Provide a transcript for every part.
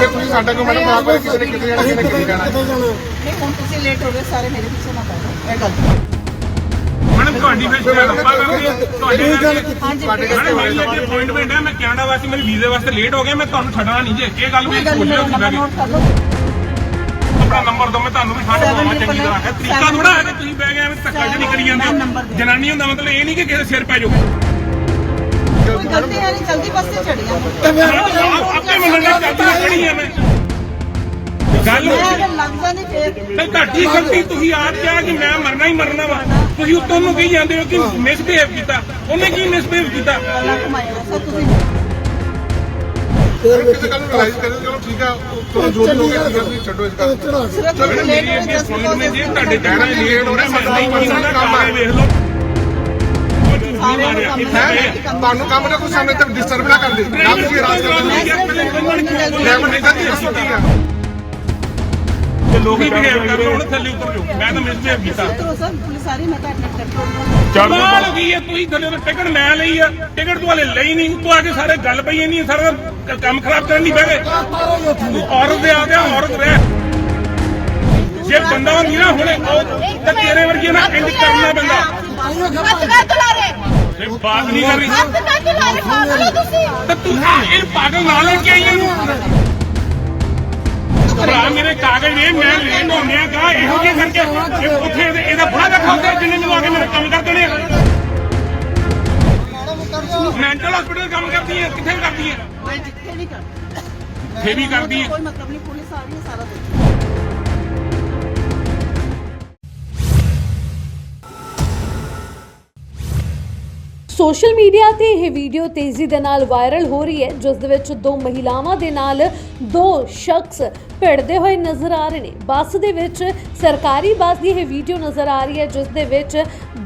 ਫਿਰ ਤੁਸੀਂ ਸਾਡਾ ਕੋਈ ਮੈਡਮ ਆਪ ਕਿਸੇ ਨੇ ਕਿਤੇ ਜਾਣਾ ਕਿਸੇ ਨੇ ਕਿਤੇ ਜਾਣਾ? ਨਹੀਂ ਹੁਣ ਤੁਸੀਂ ਲੇਟ ਹੋ ਗਏ ਸਾਰੇ ਮੇਰੇ ਪਿੱਛੇ ਨਾ ਪੈ ਇਹ ਗੱਲ। ਮੈਡਮ ਤੁਹਾਡੀ ਫਿਰ ਸ਼ਾਇਦ ਆਪਾਂ ਕਰਦੇ ਆ ਤੁਹਾਡੀ ਹਾਂਜੀ ਤੁਹਾਡੇ please, ਮੈਡਮ ਮੇਰੀ ਅੱਜ ਅਪਾਇੰਟਮੈਂਟ ਹੈ ਮੈਂ ਕੈਨੇਡਾ ਵਾਸਤੇ ਮੇਰੇ ਵੀਜ਼ੇ ਵਾਸਤੇ ਲੇਟ ਹੋ ਗਿਆ ਮੈਂ ਤੁਹਾਨੂੰ ਛੱਡਣਾ ਨਹੀਂ ਜੇ। ਇਹ ਗੱਲ ਵੀ ਨੋਟ ਕਰ ਲਓ ਆਪਣਾ ਨੰਬਰ ਦੋ ਮੈਂ ਤੁਹਾਨੂੰ ਵੀ ਠੰਡ ਪਵਾਵਾਂ ਚੰਗੀ ਤਰ੍ਹਾਂ ਹੈ ਤਰੀਕਾ ਥੋੜਾ ਹੈ ਕਿ ਤੁਸੀਂ ਬਹਿ ਗਏ ਐਵੇਂ ਧੱਕਾ ਜਿਹਾ ਨਹੀਂ ਕਰੀ ਜਾਂਦੇ। ਜਨਾਨੀ ਹੁੰਦਾ ਮਤਲਬ ਇਹ ਨਹੀਂ ਕਿ ਕਿਸੇ ਸਿਰ ਪੈ ਜਾਓ। ਕੋਈ ਗਲਤੀ ਹੈ ਨਹੀਂ ਜਲਦੀ ਬੱਸ ਤੇ ਚੜੀ ਆ ਆਪ- ਮੰਨਣ ਚਾਹਤੀ ਖੜੀ ਆ ਮੈਂ। ਗੱਲ ਮੈਂ ਹੋ ਅਗਰ ਲੱਗ ਜਾਂਦੀ ਫੇਰ। ਤੇ ਤੁਹਾਡੀ ਗਲਤੀ ਤੁਸੀਂ ਆਪ ਕਿਹਾ ਕਿ ਮੈਂ ਮਰਨਾ ਹੀ ਮਰਨਾ ਵਾ। ਤੁਸੀਂ ਉੱਤੋਂ ਨੂੰ ਕਹੀ ਜਾਂਦੇ ਹੋ ਕਿ ਮਿਸਬਿਹੇਵ ਕੀਤਾ। ਉਹਨੇ ਕੀ ਮਿਸਬਿਹੇਵ ਕੀਤਾ? ਤੁਸੀਂ। ਕਿਸੇ ਗੱਲ ਨੂੰ ਰਿਲਾਈਜ਼ ਕਰੇ ਚਲੋ ਠੀਕ ਆ ਚਲੋ ਜੋ ਵੀ ਹੋ ਗਿਆ ਠੀਕ ਆ, ਤੁਸੀਂ ਛੱਡੋ ਇਸ ਗੱਲ ਨੂੰ। ਤੁਸੀਂ ਮੇਰੀ ਹੋ just ਅਪਾਇੰਟਮੈਂਟ ਜੀ ਤੁਹਾਡੇ ਕਹਿਣਾ ਲੇਟ ਹੋਣਾ ਮੈਂ ਨਹੀਂ ਕੀਤਾ ਕੰਮ ਆ ਵੇਖ ਲਓ। ਨਹੀਂ ਮਾਰਿਆ। ਇੱਥੇ ਹੈ ਤੁਹਾਨੂੰ ਕੰਮ ਦਾ ਕੋਈ ਸਾਹਮਣੇ ਤੇ ਡਿਸਟਰਬ ਨਾ ਕਰਦੇ ਨਾ ਤੁਸੀਂ ਰਾਜ ਕਰਦੇ ਡਰਾਈਵਰ ਨੇ ਕਹੀ ਛੁੱਟੀ ਆ ਤੇ ਲੋਕ ਹੀ ਬਿਹੇਵ ਕਰਦੇ ਹੁਣ ਥੱਲੇ ਉਤਰ ਜਾਓ। ਮੈਂ ਤਾਂ ਮਿਸਬਿਹੇਵ ਕੀਤਾ। ਕਰੋ ਸਰ ਪੁਲਿਸ ਆ ਰਹੀ ਮੈਂ ਤਾਂ ਐਡਮਿਟ ਕਰਦਾ ਕਮਾਲ ਹੋ ਗਈ ਹੈ ਤੁਸੀਂ ਥੱਲੇ ਤੋਂ ਟਿਕਟ ਮੈਂ ਲਈ ਆ। ਟਿਕਟ ਤੂੰ ਹਲੇ ਲਈ ਨਹੀਂ। ਤੂੰ ਆ ਕੇ ਸਾਰੇ ਗੱਲ ਪਈ ਨਹੀਂ ਸਾਰਾ ਕ- ਕੰਮ ਖਰਾਬ ਕਰਨ ਦੀ ਬਹਿ ਗਏ ਤੂੰ ਔਰਤ ਦੇ ਆ ਗਿਆ ਔਰਤ ਰਹਿ। ਜੇ ਬੰਦਾ ਹੁੰਦੀ ਨਾ ਹੁਣੇ ਉਹ ਤਾਂ ਤੇਰੇ ਵਰਗੀ ਨਾ ਇੰਜ ਕਰਨਾ ਬੰਦਾ ਹੱਥ ਨਾ ਚਲਾ ਰਹੇ ਇਹ ਬਾਤ ਨਹੀਂ ਕਰ ਰਹੀ ਹੱਥ ਨਾ ਚਲਾ ਰਹੇ ਪਾਗਲ ਹੋ ਤੁਸੀਂ ਤਾਂ ਤੂੰ ਇਹ ਪਾਗਲ ਨਾਲ ਲੈ ਕੇ ਆਈ ਇਹਨੂੰ ਭਰਾ ਮੇਰੇ ਕਾਗਜ਼ ਨੇ ਮੈਂ ਲੈਣ ਹੁੰਦਿਆ ਕਾ ਇਹੋ ਜਿਹੇ ਕਰਕੇ ਇਹ ਉੱਥੇ ਇਹਦੇ- ਇਹਦਾ ਬੜਾ ਰੱਖਾਉਂਦੇ ਜਿੰਨੇ ਨੂੰ ਆ ਕੇ ਮੇਰੇ ਕੰਮ ਕਰ ਦੇਣੇ ਮੈਂਟਲ ਹਸਪੀਟਲ ਕੰਮ ਕਰਦੀ ਹੈ ਕਿੱਥੇ ਕਰਦੀ ਹੈ ਮੈਂ ਜਿੱਥੇ ਨਹੀਂ ਕਰਦਾ ਫੇਰ ਵੀ ਕਰਦੀ ਹੈ ਕੋਈ ਮਤਲਬ ਨਹੀਂ ਪੁਲਿਸ ਆ ਰਹੀ ਹੈ ਸਾਰਾ ਦੇਖ ਸੋਸ਼ਲ ਮੀਡੀਆ ਤੇ ਇਹ ਵੀਡੀਓ ਤੇਜ਼ੀ ਦੇ ਨਾਲ ਵਾਇਰਲ ਹੋ ਰਹੀ ਹੈ, ਜਿਸ ਦੇ ਵਿੱਚ ਦੋ ਮਹਿਲਾਵਾਂ ਦੇ ਨਾਲ ਦੋ ਸ਼ਖਸ ਭਿੜਦੇ ਹੋਏ ਨਜ਼ਰ ਆ ਰਹੇ ਨੇ। ਬੱਸ ਦੇ ਵਿੱਚ ਸਰਕਾਰੀ ਬੱਸ ਦੀ ਇਹ ਵੀਡੀਓ ਨਜ਼ਰ ਆ ਰਹੀ ਹੈ, ਜਿਸ ਦੇ ਵਿੱਚ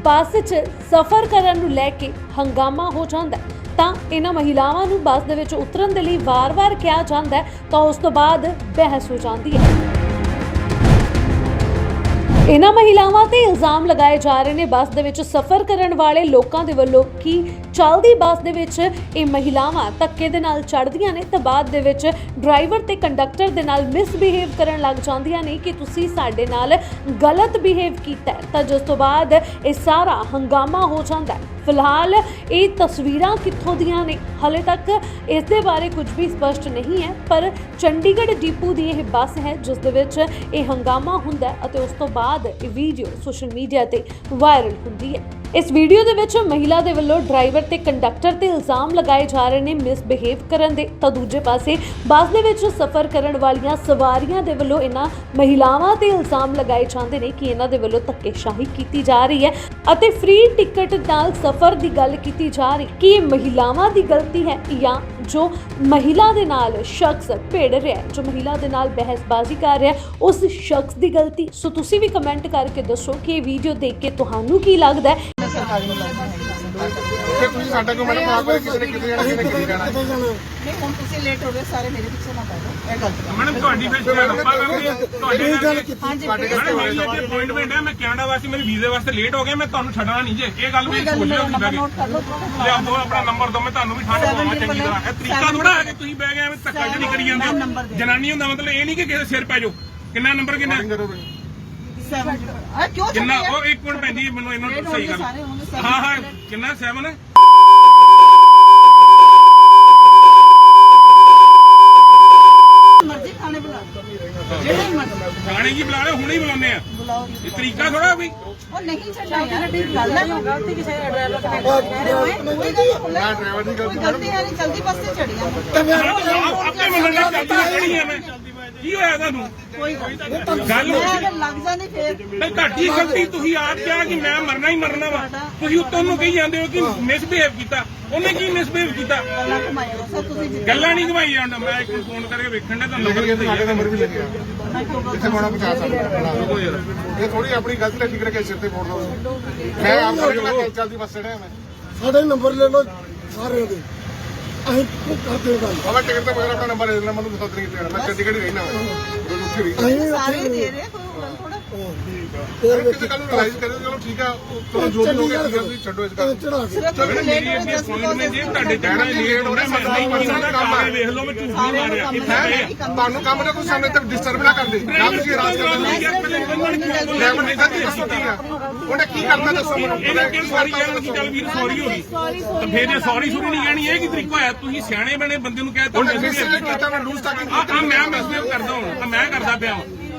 ਬੱਸ 'ਚ ਸਫ਼ਰ ਕਰਨ ਨੂੰ ਲੈ ਕੇ ਹੰਗਾਮਾ ਹੋ ਜਾਂਦਾ ਹੈ। ਤਾਂ ਇਹਨਾਂ ਮਹਿਲਾਵਾਂ ਨੂੰ ਬੱਸ ਦੇ ਵਿੱਚ ਉਤਰਨ ਦੇ ਲਈ ਵਾਰ-ਵਾਰ ਕਿਹਾ ਜਾਂਦਾ ਹੈ, ਤਾਂ ਉਸ ਤੋਂ ਬਾਅਦ ਬਹਿਸ ਹੋ ਜਾਂਦੀ ਹੈ। ਇਹਨਾਂ ਮਹਿਲਾਵਾਂ ਤੇ ਇਲਜ਼ਾਮ ਲਗਾਏ ਜਾ ਰਹੇ ਨੇ ਬੱਸ ਦੇ ਵਿੱਚ ਸਫ਼ਰ ਕਰਨ ਵਾਲੇ ਲੋਕਾਂ ਦੇ ਵੱਲੋਂ ਕਿ ਚੱਲਦੀ ਬੱਸ ਦੇ ਵਿੱਚ ਇਹ ਮਹਿਲਾਵਾਂ ਧੱਕੇ ਦੇ ਨਾਲ ਚੜ੍ਹਦੀਆਂ ਨੇ ਤਾਂ ਬਾਅਦ ਦੇ ਵਿੱਚ ਡਰਾਈਵਰ ਤੇ ਕੰਡਕਟਰ ਦੇ ਨਾਲ ਮਿਸਬਿਹੇਵ ਕਰਨ ਲੱਗ ਜਾਂਦੀਆਂ ਨੇ ਕਿ ਤੁਸੀਂ ਸਾਡੇ ਨਾਲ ਗਲਤ ਬਿਹੇਵ ਕੀਤਾ ਹੈ। ਤਾਂ ਜਿਸ ਤੋਂ ਬਾਅਦ ਇਹ ਸਾਰਾ ਹੰਗਾਮਾ ਹੋ ਜਾਂਦਾ ਹੈ ਫਿਲਹਾਲ ਇਹ ਤਸਵੀਰਾਂ ਕਿੱਥੋਂ ਦੀਆਂ ਨੇ ਹਲੇ ਤੱਕ ਇਸ ਦੇ ਬਾਰੇ ਕੁਝ ਵੀ ਸਪਸ਼ਟ ਨਹੀਂ ਹੈ, ਪਰ ਚੰਡੀਗੜ੍ਹ ਡਿਪੂ ਦੀ ਇਹ ਬੱਸ ਹੈ, ਜਿਸ ਦੇ ਵਿੱਚ ਇਹ ਹੰਗਾਮਾ ਹੁੰਦਾ ਹੈ ਅਤੇ ਉਸ ਤੋਂ ਬਾਅਦ ਇਹ ਵੀਡੀਓ ਸੋਸ਼ਲ ਮੀਡੀਆ ਤੇ ਵਾਇਰਲ ਹੁੰਦੀ ਹੈ। ਇਸ ਵੀਡੀਓ ਦੇ ਵਿੱਚ ਮਹਿਲਾ ਦੇ ਵੱਲੋਂ ਡਰਾਈਵਰ ਤੇ ਕੰਡਕਟਰ ਤੇ ਇਲਜ਼ਾਮ ਲਗਾਏ ਜਾ ਰਹੇ ਨੇ ਮਿਸਬਿਹੇਵ ਕਰਨ ਦੇ। ਤਾਂ ਦੂਜੇ ਪਾਸੇ ਬੱਸ ਦੇ ਵਿੱਚ ਸਫ਼ਰ ਕਰਨ ਵਾਲੀਆਂ ਸਵਾਰੀਆਂ ਦੇ ਵੱਲੋਂ ਇਹਨਾਂ ਮਹਿਲਾਵਾਂ ਤੇ ਇਲਜ਼ਾਮ ਲਗਾਏ ਜਾਂਦੇ ਨੇ ਕਿ ਇਹਨਾਂ ਦੇ ਵੱਲੋਂ ਧੱਕੇਸ਼ਾਹੀ ਕੀਤੀ ਜਾ ਰਹੀ ਹੈ ਅਤੇ ਫ੍ਰੀ ਟਿਕਟ ਨਾਲ ਸਫ਼ਰ ਦੀ ਗੱਲ ਕੀਤੀ ਜਾ ਰਹੀ। ਕਿ ਇਹ ਮਹਿਲਾਵਾਂ ਦੀ ਗਲਤੀ ਹੈ ਜਾਂ ਜੋ ਮਹਿਲਾ ਦੇ ਨਾਲ ਸ਼ਖਸ ਭਿੜ ਰਿਹਾ ਹੈ ਜੋ ਮਹਿਲਾ ਦੇ ਨਾਲ ਬਹਿਸਬਾਜ਼ੀ ਕਰ ਰਿਹਾ ਹੈ, ਉਸ ਸ਼ਖਸ ਦੀ ਗਲਤੀ। ਸੋ ਤੁਸੀਂ ਵੀ ਕਮੈਂਟ ਕਰਕੇ ਦੱਸੋ ਕਿ ਇਹ ਵੀਡੀਓ ਦੇਖ ਕੇ ਤੁਹਾਨੂੰ ਕੀ ਲੱਗਦਾ ਹੈ? ਸਰਕਾਰੀ ਮੁਲਾਜ਼ਮ ਹੈਗੀ ਫਿਰ ਤੁਸੀਂ ਸਾਡਾ ਕੋਈ ਮੈਡਮ ਆਪ ਕਿਸੇ ਨੇ ਕਿਤੇ ਜਾਣਾ ਕਿਸੇ ਨੇ ਕਿਤੇ ਜਾਣਾ। ਨਹੀਂ ਹੁਣ ਤੁਸੀਂ ਲੇਟ ਹੋ ਗਏ ਸਾਰੇ ਮੇਰੇ ਪਿੱਛੇ ਨਾ ਪੈ ਜਾਓ ਇਹ ਗੱਲ ਮੈਡਮ ਤੁਹਾਡੀ ਫਿਰ ਸ਼ਾਇਦ ਆਪਾਂ ਕਰਦੇ ਆ ਤੁਹਾਡੀ ਹਾਂਜੀ ਤੁਹਾਡੇ please, ਮੈਡਮ ਮੇਰੀ ਅੱਜ ਅਪਾਇੰਟਮੈਂਟ ਹੈ ਮੈਂ ਕੈਨੇਡਾ ਵਾਸਤੇ ਮੇਰੇ ਵੀਜ਼ੇ ਵਾਸਤੇ ਲੇਟ ਹੋ ਗਿਆ ਮੈਂ ਤੁਹਾਨੂੰ ਛੱਡਣਾ ਨਹੀਂ ਜੇ। ਇਹ ਗੱਲ ਵੀ ਕੋਈ ਗੱਲ ਪੁੱਛ ਨਹੀਂ ਲਿਓ ਮੇਰਾ ਤੁਸੀਂ ਨੰਬਰ ਬਹਿ ਨੋਟ ਕੇ ਕਰ ਲਓ ਲਿਆ ਦੋ ਆਪਣਾ ਨੰਬਰ ਦੋ ਮੈਂ ਤੁਹਾਨੂੰ ਵੀ ਠੰਡ ਪਵਾਵਾਂ ਚੰਗੀ ਤਰ੍ਹਾਂ। ਹੈ ਤਰੀਕਾ ਥੋੜਾ ਹੈ ਕਿ ਤੁਸੀਂ ਬਹਿ ਗਏ ਐਵੇਂ ਧੱਕਾ ਜਿਹਾ ਨਹੀਂ ਕਰੀ ਜਾਂਦੇ ਹੋ। ਜਨਾਨੀ ਹੁੰਦਾ ਮਤਲਬ ਇਹ ਨਹੀਂ ਕਿ ਕਿਸੇ ਸਿਰ ਪੈ ਜਾਓ। ਕਿੰਨਾ ਨੰਬਰ ਕਿੰਨਾ? Seven. ਆ ਕਿਉਂ ਕਿੰਨਾ ਛੱਡਿਆ? ਉਹ ਇੱਕ ਮਿੰਟ ਪੈਂਦੀ ਮੈਨੂੰ ਇਹਨਾਂ Late ਨੂੰ ਹੋ ਸਹੀ ਗਏ ਹਾਂ ਹਾਂ। ਕਿੰਨਾ 7 ਹੈ ਮਰਜ਼ੀ ਖਾਣੇ ਬੁਲਾ ਜਿਹੜੇ ਮਰਜ਼ੀ ਗਾਣੇ ਕੀ ਬੁਲਾ ਰਹੇ ਹੁਣੇ ਹੀ ਬੁਲਾਉਂਦੇ ਆ ਬੁਲਾਓ ਇਹ ਤਰੀਕਾ ਥੋੜਾ ਵੀ ਉਹ ਨਹੀਂ ਛੱਡਣਾ ਯਾਰ ਗੱਲ ਹੈ ਗਲਤੀ ਕਿਸੇ ਡਰਾਈਵਰ ਡਰਾਈਵਰ ਦੀ ਗਲਤੀ ਗਲਤੀ ਹੈ ਨਹੀਂ ਜਲਦੀ ਬੱਸ ਤੇ ਚੜੀ ਆ ਆਪ- ਆਪੇ ਮੰਨਣ ਦਾ ਚਾਹਤੀ ਖੜੀ ਆ ਮੈਂ ਕੀ ਹੋਇਆ ਤੁਹਾਨੂੰ ਕੋਈ ਗੱਲ ਨਹੀਂ। ਗੱਲ ਮੈਂ ਹੋ ਅਗਰ ਲੱਗ ਜਾਂਦੀ ਫੇਰ। ਤੇ ਤੁਹਾਡੀ ਗਲਤੀ ਤੁਸੀਂ ਆਪ ਕਿਹਾ ਕਿ ਮੈਂ ਮਰਨਾ ਹੀ ਮਰਨਾ ਵਾ। ਤੁਸੀਂ ਉੱਤੋਂ ਨੂੰ ਕਹੀ ਜਾਂਦੇ ਹੋ ਕਿ ਮਿਸਬਿਹੇਵ ਕੀਤਾ। ਉਹਨੇ ਕੀ ਮਿਸਬਿਹੇਵ ਕੀਤਾ? ਗੱਲਾਂ ਘੁਮਾਈਆਂ ਸਰ ਤੁਸੀਂ ਜਿੱਥੇ ਗੱਲਾਂ ਨਹੀਂ ਘਵਾਈ ਜਾਂਦਾ। ਮੈਂ ਇੱਕ ਫੋਨ ਕਰਕੇ ਵੇਖਣ ਦਾ ਤੁਹਾਨੂੰ। ਲੱਗਿਆ ਤੇ ਸਾਡੇ ਨੰਬਰ ਵੀ ਲੱਗਿਆ ਮੈਂ ਕਿਉਂ ਗਲਤ ਇੱਥੇ ਹੋਣਾ 50 ਸਾਲ ਇਹ ਥੋੜੀ ਆਪਣੀ ਗਲਤੀ ਦਾ ਜ਼ਿਕਰ ਕੇ ਸਿਰ ਤੇ ਫੋੜ ਦੋ ਮੈਂ ਆਪ ਕਰਕੇ ਚੱਲਦੀ ਬੱਸ ਚੜਿਆ ਮੈਂ। ਸਾਡੇ ਨੰਬਰ ਲੈ ਲਓ ਸਾਰਿਆਂ ਦੇ। ਅਸੀਂ ਤੇ ਵਿੱਚ ਕਿਸੇ ਗੱਲ ਨੂੰ ਰਿਲਾਈਜ਼ ਕਰਿਓ ਚਲੋ ਠੀਕ ਆ ਉਹ ਚਲੋ ਜੋ ਵੀ ਹੋ ਗਿਆ ਠੀਕ ਆ ਤੁਸੀਂ ਛੱਡੋ ਇਸ ਗੱਲ ਨੂੰ। ਚੜਾ ਕੇ। ਸਿਰਫ ਮੇਰੀ ਲੇਟ ਇਹ ਹੋਏ ਸੁਣ ਮੈਂ ਜੇ ਤੁਹਾਡੇ ਕਹਿਣਾ ਲੇਟ ਹੋ ਰਿਹਾ ਮੈਂ ਨਹੀਂ ਮੰਨਦਾ ਕਾਗਜ਼ ਵੇਖ ਲਓ ਮੈਂ ਝੂਠ ਨਹੀਂ ਮਾਰਿਆ ਇੱਥੇ ਪਏ ਆ। ਤੁਹਾਨੂੰ ਕੰਮ ਨਾ ਕੋਈ ਸਾਹਮਣੇ ਤੇ ਡਿਸਟਰਬ ਨਾ ਕਰਦੇ। ਨਾ ਤੁਸੀਂ ਰਾਜ ਕਰਦੇ। ਲੈਵਲ ਨਹੀਂ ਕਰਦੀ ਕੀਤੀ ਆ। ਉਹਨੇ ਕੀ ਕਰਨਾ ਦੱਸੋ ਮੈਨੂੰ? ਇਹਨੇ ਕਿ ਸੌਰੀ ਕਹਿਣਾ ਸੀ ਚੱਲ ਵੀਰ ਸੌਰੀ ਹੋ ਗਈ ਤਾਂ ਫੇਰ ਜੇ ਸੌਰੀ ਸੁਣੀ ਨਹੀਂ ਕਹਿਣੀ ਇਹ ਕੀ ਤਰੀਕਾ ਹੋਇਆ? ਤੁਸੀਂ ਸਿਆਣੇ ਬਣੇ ਬੰਦੇ ਨੂੰ ਕਹਿ ਤਾ ਉਹਨੇ ਮੈਸੇਜ ਕੀਤਾ ਮੈਂ ਲੂਜ਼ ਟਾਕਿੰਗ ਆ ਆ ਮੈਂ ਮੈਸੇਜ ਕਰਦਾ ਹੁਣ ਆ ਮੈਂ ਕਰਦਾ ਪਿਆ।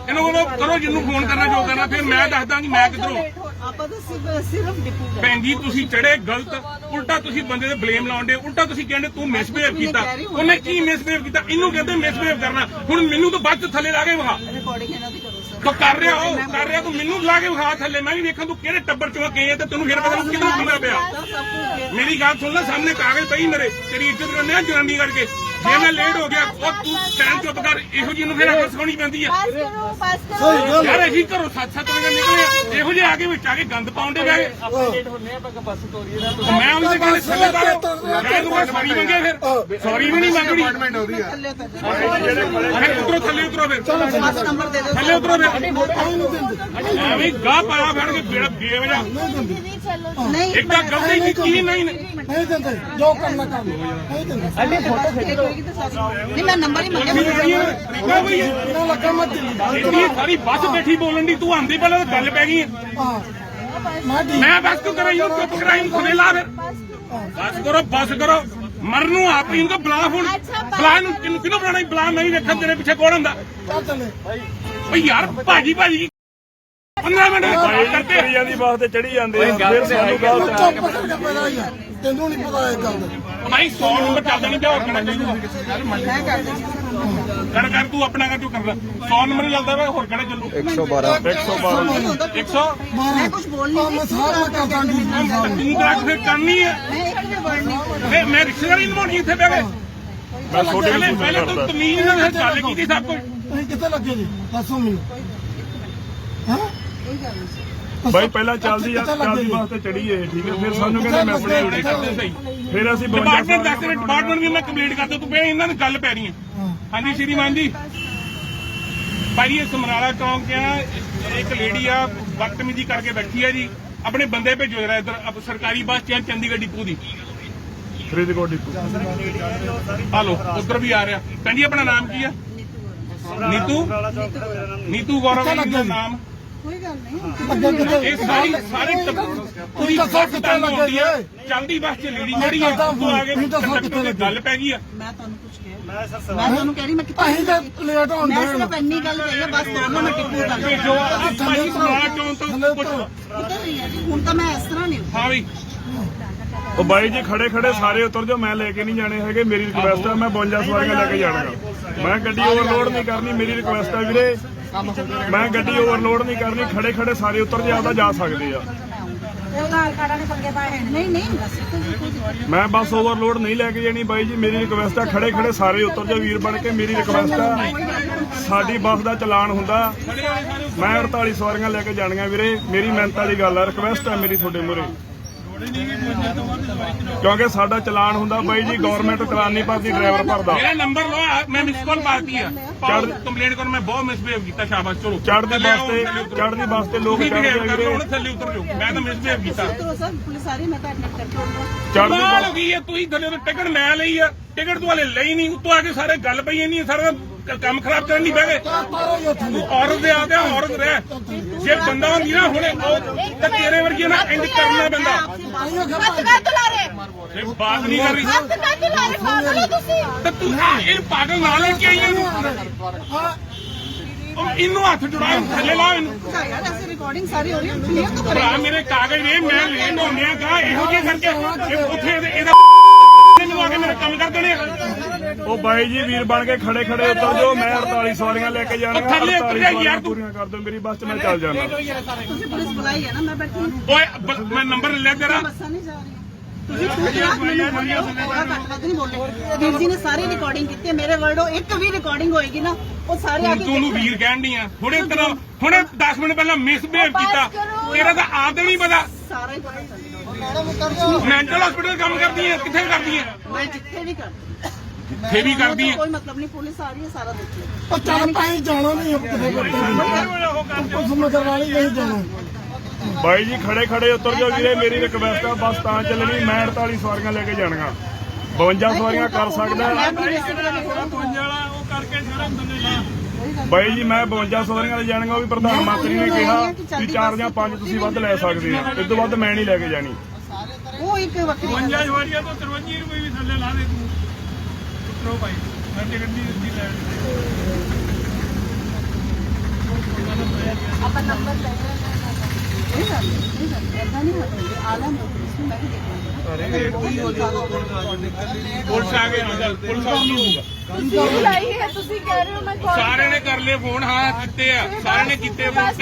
ਇਹਨੂੰ ਬੋਲੋ ਕਰੋ ਜਿੰਨੂੰ ਫੋਨ ਕਰਨਾ ਜੋ ਕਰਨਾ ਫਿਰ ਮੈਂ ਦੱਸਦਾ ਕਿ ਮੈਂ ਕਿੱਧਰੋਂ ਆਪਾਂ ਤਾਂ ਸਿਰਫ ਸਿਰਫ ਡਿਪੂ ਗਏ। ਭੈਣ ਜੀ ਤੁਸੀਂ ਚੜੇ ਗਲਤ ਉਲਟਾ ਤੁਸੀਂ ਬੰਦੇ ਤੇ ਬਲੇਮ ਲਾਉਂਦੇ ਉਲਟਾ ਤੁਸੀਂ ਕਹਿੰਦੇ ਤੂੰ ਮਿਸਬਿਹੇਵ ਕੀਤਾ। ਉਹਨੇ ਕੀ ਮਿਸਬਿਹੇਵ ਕੀਤਾ? ਇਹਨੂੰ ਕਹਿੰਦੇ ਮਿਸਬਿਹੇਵ ਕਰਨਾ। ਹੁਣ ਮੈਨੂੰ ਤਾਂ ਬਾਅਦ ਚ ਥੱਲੇ ਲਾ ਕੇ ਵਿਖਾ। ਰਿਕਾਰਡਿੰਗ ਇਹਨਾਂ ਦੀ ਕਰੋ ਸਰ ਤੂੰ ਕਰ ਰਿਹਾ ਉਹ ਕਰ ਰਿਹਾ ਤੂੰ ਮੈਨੂੰ ਲਾ ਕੇ ਵਿਖਾ ਥੱਲੇ। ਮੈਂ ਵੀ ਵੇਖਾਂ ਤੂੰ ਕਿਹੜੇ ਟੱਬਰ ਚੋਂ ਗਏ ਆ ਤੇ ਤੈਨੂੰ ਫਿਰ ਪਤਾ ਕਿਦੋਂ ਕਿੰਨਾ ਪਿਆ। ਸਭ ਕੁਝ ਮੇਰੀ ਗੱਲ ਸੁਣ ਲੈ ਸਾਹਮਣੇ ਕਾਗਜ਼ ਪਈ ਮੇਰੇ। ਤੇਰੀ ਇੱਜ਼ਤ ਕਰਨੇ ਆ ਜਨਾਨੀ ਕਰਕੇ। ਜੇ ਮੈਂ ਲੇਟ ਹੋ ਗਿਆ ਉਹ ਤੂੰ ਟਾਈਮ ਚੁੱਪ ਕਰ ਇਹੋ ਜੀ ਨੂੰ ਫਿਰ ਅੱਗ ਸੌਣੀ ਪੈਂਦੀ ਆ। ਬਸ ਕਰੋ ਬਸ ਕਰੋ। ਯਾਰ ਅਸੀਂ ਘਰੋਂ ਸੱਤ ਵਜੇ ਨਿਕਲੇ ਇਹੋ ਜੇ ਆ ਵਿੱਚ ਆ ਕੇ ਗੰਦ ਪਾਉਂਦੇ ਬੈ ਗਏ। ਆਪਾਂ ਲੇਟ ਹੁੰਨੇ ਆ ਆਪਾਂ ਤੋਰੀਏ ਨਾ ਮੈਂ ਉਹਦੇ ਕਹਿੰਦੇ ਥੱਲੇ ਬਾਹਰ ਮੈਂ ਤੁਹਾਨੂੰ ਮੰਗੇ ਫਿਰ। ਸੌਰੀ ਵੀ ਨਹੀਂ ਮੰਗਣੀ। ਥੱਲੇ ਉਤਰੋ ਫਿਰ ਥੱਲੇ ਉਤਰੋ ਫਿਰ। ਐਵੇਂ ਗਾਹ ਪਾਇਆ ਫੜ ਕੇ ਬੇੜਾ ਬੇ ਵਜਾ ਨਹੀਂ ਇੱਕ ਤਾਂ ਗਲਤੀ ਕੀਤੀ ਨਹੀਂ ਨਹੀਂ ਜੋ ਕੰਮ ਨਹੀਂ ਦਿੰਦੇ। ਅੱਲੇ ਫੋਟੋ ਖਿੱਚ ਨਹੀਂ ਮੈਂ ਨੰਬਰ ਹੀ ਮੰਗਿਆ ਤਰੀਕਾ ਕੋਈ ਹੈ। ਇਹਨਾਂ ਲੱਗਾ ਮੈਂ ਦਿੱਲੀ ਇੰਨੀ ਸਾਰੀ ਬੱਸ ਬੈਠੀ ਬੋਲਣ ਦੀ ਤੂੰ ਆਂਦੀ ਪਹਿਲਾਂ ਤਾਂ ਗੱਲ ਪੈ ਗਈ। ਹੈ। ਮੈਂ ਬਸ ਕਿਉਂ ਕਰਾਂ ਇਹਨੂੰ ਚੁੱਪ ਕਰਾਈ ਖੁਦੇ ਲਾ ਫਿਰ। ਬਸ ਕਰੋ ਬਸ ਕਰੋ। ਮਰਨ ਨੂੰ ਆਪ ਹੀ ਇਹਨੂੰ ਬੁਲਾ ਹੁਣ। ਬੁਲਾ ਨੂੰ ਕਿਨੂੰ ਕਿਨੂੰ ਬੁਲਾਣਾ ਬੁਲਾ ਵੀ ਵੇਖਾਂ ਤੇਰੇ ਪਿੱਛੇ ਕੌਣ ਹੁੰਦਾ? ਚੱਲ ਚੱਲੇ। ਓਏ ਯਾਰ ਭਾਜੀ ਭਾਜੀ। 15 ਮਿੰਟ। ਗੱਲ ਕਰਕੇ। ਜਾਂਦੀ ਬਾਸ ਤੇ ਚੜੀ ਜਾਂਦੇ ਆ। ਫਿਰ ਸਾਨੂੰ ਗਲਤ ਤੈਨੂੰ ਨਹੀਂ ਪਤਾ ਇਹ ਗੱਲ ਦਾ। ਭਾਈ 100 ਨੰਬਰ ਚੱਲਦਾ ਨਹੀਂ ਪਿਆ ਹੋਰ ਕਿਹੜਾ ਚਾਹੀਦਾ ਕਰ ਕਰ ਕਰ ਤੂੰ ਆਪਣਾ ਕਰ ਤੂੰ ਕਰਦਾ 100 ਨੰਬਰ ਹੀ ਚੱਲਦਾ ਵਾ ਹੋਰ ਕਿਹੜਾ ਚੱਲੂ? 112 100 ਮੈਂ ਕੁਝ ਬੋਲ ਨਹੀਂ ਮੈਂ ਸਾਰਾ ਕਰਦਾ ਤੂੰ ਤਾਂ ਫਿਰ ਕਰਨੀ ਹੈ ਮੈਂ ਇੱਕ ਵੀ ਵਰਡ ਨਹੀਂ ਫੇ ਮੈਂ ਰਿਸ਼ਤੇਦਾਰੀ ਨਿਭਾਉਣੀ ਇੱਥੇ ਬਹਿ ਕੇ। ਮੈਂ ਛੋਟੇ ਪਹਿਲੇ ਪਹਿਲੇ ਤੂੰ ਤਮੀਜ਼ ਨਾਲ ਗੱਲ ਕੀਤੀ ਸਭ ਕੁਝ ਤੁਸੀਂ ਕਿੱਥੇ ਲੱਗੇ ਜੀ? ਦੱਸੋ ਮੈਨੂੰ। ਹਾਂ? ਕੋਈ ਗੱਲ ਨਹੀਂ। ਬਾਈ ਪਹਿਲਾਂ ਚੱਲਦੀ ਆ ਚੱਲਦੀ ਬਾਸ ਤੇ ਚੜੀ ਇਹ ਠੀਕ ਹੈ ਫਿਰ ਸਾਨੂੰ ਕਹਿੰਦੇ ਮੈਂ ਆਪਣੇ ਇਹ ਕਰਦੇ ਸਹੀ ਫਿਰ ਅਸੀਂ 52 ਡਿਪਾਰਟਮੈਂਟ ਦੱਸ ਰਿਹਾ ਡਿਪਾਰਟਮੈਂਟ ਵੀ ਮੈਂ ਕੰਪਲੀਟ ਕਰਦਾ ਤੂੰ ਪਿਆ ਇਹਨਾਂ ਨਾਲ ਗੱਲ ਪੈ ਰਹੀ ਹੈ। ਹਾਂਜੀ ਸ਼੍ਰੀਮਾਨ ਜੀ। ਭਾਈ ਇਹ ਸਮਰਾਲਾ ਚੌਂਕ ਆ ਇੱਕ ਲੇਡੀ ਆ ਬਦਤਮੀਜ਼ੀ ਕਰਕੇ ਬੈਠੀ ਆ ਜੀ। ਆਪਣੇ ਬੰਦੇ ਭੇਜੋ ਜਰਾ ਇੱਧਰ ਸਰਕਾਰੀ ਬੱਸ ਚ ਚੰਡੀਗੜ੍ਹ ਡਿਪੂ ਦੀ। ਫਰੀਦਕੋਟ ਡਿਪੂ। ਹਲੋ ਉੱਧਰ ਵੀ ਆ ਰਿਹਾ। ਭੈਣ ਜੀ ਆਪਣਾ ਨਾਮ ਕੀ ਆ? ਨੀਤੂ? ਨੀਤੂ ਗੌਰਵ ਦਾ ਨਾਮ। ਕੋਈ ਗੱਲ ਨਹੀਂ। ਅੱਗੇ ਕਿੱਥੇ ਇਹ ਸਾਰੀ ਸਾਰੇ ਪੂਰੀ ਦੱਸੋ ਬੱਸ ਕਿੱਥੇ ਤੰਗ ਲੱਗੇ ਹੁੰਦੀ ਆ। ਜੀ? ਚਲਦੀ ਬੱਸ ਚ ਲੇਡੀ ਜਿਹੜੀ ਆ। ਦੱਸੋ ਤੂੰ ਆ ਕੇ ਤੁਸੀਂ ਦੱਸੋ ਕੰਡਕਟਰ ਕਿੱਥੇ ਦੀ ਗੱਲ ਪੈ ਗਈ ਆ। ਮੈਂ ਤੁਹਾਨੂੰ ਕੁਝ ਕਿਹਾ। ਮੈਂ ਤੁਹਾਨੂੰ ਕਹਿ ਰਹੀ ਮੈਂ ਕਿੱਥੇ ਅਸੀਂ ਤਾਂ ਲੇਟ ਹੋਣ ਮੈਂ ਦੇ ਸਿਰਫ ਇੰਨੀ ਗੱਲ ਕਹੀ ਹੈ ਬਸ ਦੋਨੋਂ ਮੈਂ ਟਿੱਪੂ ਕਰ ਜੋ ਭਾਈ ਸਮਰਾਲਾ ਚੌਂਕ ਤੋਂ ਥੱਲੇ ਪੁੱਛ। ਉਤਰੋ। ਉਤਰ ਰਹੀ ਹੈ ਜੀ ਹੁਣ ਤਾਂ ਮੈਂ ਇਸ ਤਰ੍ਹਾਂ ਨਹੀਂ ਹਾਂ ਵੀ। ਉਹ ਬਾਈ ਜੀ ਖੜੇ ਖੜੇ ਸਾਰੇ ਉਤਰ ਜਾਓ ਮੈਂ ਲੈ ਕੇ ਨਹੀਂ ਜਾਣੇ ਹੈਗੇ ਮੇਰੀ ਰਿਕੁਐਸਟ ਆ ਮੈਂ 52 ਸਵਾਰੀਆਂ ਲੈ ਕੇ ਜਾਣਾਗਾ ਮੈਂ ਗੱਡੀ ਓਵਰਲੋਡ ਨਹੀਂ ਕਰਨੀ ਮੇਰੀ ਰਿਕੁਐਸਟ ਆ ਵੀਰੇ। ਮੈਂ ਗੱਡੀ ਓਵਰਲੋਡ ਨਹੀਂ ਕਰਨੀ ਖੜੇ ਖੜੇ ਸਾਰੇ ਉਤਰ ਜੇ ਆਪਦਾ ਜਾ ਸਕਦੇ ਆ। ਨਹੀਂ। ਮੈਂ ਬੱਸ ਓਵਰਲੋਡ ਨਹੀਂ ਲੈ ਕੇ ਜਾਣੀ ਬਾਈ ਜੀ ਮੇਰੀ ਰਿਕੁਐਸਟ ਆ ਖੜੇ ਖੜੇ ਸਾਰੇ ਉਤਰ ਜਾਓ ਵੀਰ ਬਣ ਕੇ ਮੇਰੀ ਰਿਕੁਐਸਟ ਆ। ਸਾਡੀ ਬੱਸ ਦਾ ਚਲਾਨ ਹੁੰਦਾ। ਮੈਂ 48 ਸਵਾਰੀਆਂ ਲੈ ਕੇ ਜਾਣੀਆਂ ਵੀਰੇ ਮੇਰੀ ਮਿਹਨਤਾਂ ਦੀ ਗੱਲ ਆ ਰਿਕੁਐਸਟ ਆ ਮੇਰੀ ਤੁਹਾਡੇ ਮੂਹਰੇ। ਕਿਉਂਕਿ ਸਾਡਾ ਚਲਾਨ ਹੁੰਦਾ ਬਾਈ ਜੀ ਗਵਰਨਮੈਂਟ ਚਲਾਨ ਨਹੀਂ ਭਰਦੀ ਡਰਾਈਵਰ ਭਰਦਾ। ਮੇਰਾ ਨੰਬਰ ਲਓ ਮੈਂ ਮਿਸ ਕਾਲ ਪਾਤੀ ਆ ਕੰਪਲੇਂਟ ਕਰ ਮੈਂ ਬਹੁਤ ਮਿਸਬਿਹੇਵ ਕੀਤਾ ਸ਼ਾਬਾਸ਼ ਚਲੋ। ਚੜ੍ਹਦੀ ਥੱਲੇ ਬੱਸ ਆਓ, ਤੇ ਥੱਲੇ ਉਤਰੋ। ਚੜ੍ਹਦੀ ਬੱਸ ਤੇ ਲੋਕ ਤੁਸੀਂ ਚੜ੍ਹਦੇ ਹੁਣ ਥੱਲੇ ਉਤਰ ਜਾਓ। ਮੈਂ ਤਾਂ ਮਿਸਬਿਹੇਵ ਕੀਤਾ। ਉਤਰੋ ਸਰ ਪੁਲਿਸ ਆ ਰਹੀ ਮੈਂ ਤਾਂ ਐਡਮਿਟ ਕਰਕੇ ਆਉਂਗਾ ਚੜ੍ਹਦੀ ਕਮਾਲ ਹੋ ਗਈ ਹੈ ਤੁਸੀਂ ਥੱਲੇ ਤੋਂ ਟਿਕਟ ਲੈ ਲਈ ਆ ਟਿਕਟ ਤੋਂ ਹਲੇ ਲਈ ਨਹੀਂ ਉੱਤੋਂ ਆ ਕੇ ਸਾਰੇ ਗੱਲ ਪਈ ਨਹੀਂ ਸਾਰਾ ਕੰਮ ਖਰਾਬ ਕਰਨ ਨਹੀਂ ਬਹਿ ਗਏ। ਔਰਤ ਦੇ ਆਦੇ ਔਰਤ ਰਹਿ। ਜੇ ਬੰਦਾ ਹੁੰਦੀ ਨਾ ਹੁਣੇ ਤਾਂ ਤੇਰੇ ਵਰਗੀ ਨਾ ਐਂਡ ਕਰਨਾ ਬੰਦਾ ਜੇ ਹੱਥ ਜੁੜਾ ਥੱਲੇ ਲਾ ਇਹਨੂੰ। ਰਿਕਾਰਡਿੰਗ ਸਾਰੀ ਹੋ ਰਹੀ ਹੈ ਕਲੀਅਰ ਭਰਾ ਮੇਰੇ ਕਾਗਜ਼ ਨੇ ਮੈਂ ਲੈਣ ਆਉਂਦਿਆਗਾ ਇਹੋ ਜਿਹੇ ਕਰਕੇ ਉੱਥੇ ਇਹਦਾ ਇਹਨੂੰ ਆ ਕੇ ਮੇਰਾ ਕੰਮ ਕਰ ਦੇਣੇ ਉਹ ਬਾਈ ਜੀ ਵੀਰ ਬਣ ਕੇ ਖੜੇ ਖੜੇ ਉਤਰ ਜਾਓ ਮੈਂ 48 ਸਵਾਰੀਆਂ ਲੈ ਕੇ ਉਤਰ 48 ਜਾ ਯਾਰ ਸਵਾਰੀਆਂ ਤੂੰ। ਪੂਰੀਆਂ ਕਰ ਦਿਓ ਮੇਰੀ ਬੱਸ 'ਚ ਮੈਂ ਚੱਲ ਜਾਣਾ ਤੁਸੀਂ ਪੁਲਿਸ ਬੁਲਾਈ ਹੈ ਨਾ ਮੈਂ ਬੈਠੀ ਹਾਂ। ਓਏ ਬ- ਮੈਂ ਨੰਬਰ ਲੈ ਤੇਰਾ। ਬੱਸਾਂ ਨਹੀਂ ਜਾ ਰਹੀਆਂ। ਤੁਸੀਂ ਵੀਰ ਜੀ ਨੇ ਸਾਰੀ ਰਿਕਾਰਡਿੰਗ ਕੀਤੀ ਹੈ ਮੇਰੇ ਵਰਡੋ ਇੱਕ ਵੀ ਰਿਕਾਰਡਿੰਗ ਹੋਏਗੀ ਨਾ ਉਹ ਸਾਰੇ ਆ ਹੁਣ ਕੇ ਤੂੰ ਉਹਨੂੰ। ਵੀਰ ਕਹਿਣ ਦੀ ਆ। ਹੁਣੇ ਤੇਰਾ ਹੁਣੇ 10 ਮਿੰਟ ਪਹਿਲਾਂ ਮਿਸਬਿਹੇਵ ਕੀਤਾ। ਤੇਰਾ ਤਾਂ ਆਪ ਦਾ ਨਹੀਂ ਪਤਾ। ਸਾਰਾ ਹੀ ਪਤਾ। ਚੱਲ ਜਾਊਗਾ ਮੈਂਟਲ ਹਸਪੀਟਲ ਕੰਮ ਕਰਦੀ ਹੈ ਕਿੱਥੇ ਕਰਦੀ ਹੈ? ਮੈਂ ਜਿੱਥੇ ਵੀ ਕਰਦੀ ਫੇਰੀ ਕਰਦੀ ਹੈ। ਕੋਈ ਮਤਲਬ ਨਹੀਂ ਪੁਲਿਸ ਆ ਰਹੀ ਹੈ ਸਾਰਾ ਦੇਖ ਲਓ। ਉਹ ਚੱਲ ਪਾਈ ਜਾਣਾ ਨਹੀਂ ਅਬ ਕਿਤੇ ਬੱਤੇ ਉਸ ਮਗਰ ਵਾਲੀ ਨਹੀਂ ਜਾਣਾ। ਬਾਈ ਜੀ ਖੜੇ ਖੜੇ ਉਤਰ ਜਾਓ ਵੀਰੇ ਮੇਰੀ ਰਿਕਵੈਸਟ ਆ ਬਸ ਤਾਂ ਚੱਲਣੀ ਮੈਂ 48 ਸਵਾਰੀਆਂ ਲੈ ਕੇ ਜਾਣੀਆਂ 52 ਸਵਾਰੀਆਂ ਕਰ ਸਕਦਾ। ਬਾਈ ਜੀ ਮੈਂ 52 ਸਵਾਰੀਆਂ ਲੈ ਜਾਣੀਆਂ ਉਹ ਵੀ ਪ੍ਰਧਾਨ ਮੰਤਰੀ ਨੇ ਕਿਹਾ ਵੀ ਚਾਰ ਜਾਂ ਪੰਜ ਤੁਸੀਂ ਵੱਧ ਲੈ ਸਕਦੇ ਆ ਇਸ ਤੋਂ ਵੱਧ ਮੈਂ ਨਹੀਂ ਲੈ ਕੇ ਜਾਣੀ। ਉਹ ਇੱਕ ਵੱਖਰੀ ਗੱਲ ਹੈ। ਜਵਾਰੀਆਂ ਤੋਂ 53 ਰੁਪਏ ਵੀ ਥੱਲੇ ਲਾ ਦੇ। ਉਤਰੋ ਭਾਈ ਮੈਂ ਟਿਕਟ ਨਹੀਂ ਦਿੱਤੀ ਲੈਣ ਆਪਾਂ ਨੰਬਰ ਲੈ ਇਹ ਗੱਲ ਇਹ ਗੱਲ ਐਦਾਂ ਨਹੀਂ ਹੋਣੀ। ਆਲਾ ਮੈਂ ਪੁਲਿਸ ਨੂੰ। ਮੈਂ ਵੀ ਦੇਖਾਂਗਾ ਪੁਲਿਸ ਆ ਗਈ ਪੁਲਿਸ ਆ ਗਈ ਤੁਸੀਂ ਬੁਲਾਈ ਹੈ ਤੁਸੀਂ ਕਹਿ ਰਹੇ ਹੋ ਮੈਂ ਸਾਰਿਆਂ ਨੇ ਕਰ। ਲਏ ਫੋਨ ਹਾਂ ਕੀਤੇ ਆ। ਸਾਰਿਆਂ ਨੇ ਕੀਤੇ ਫੋਨ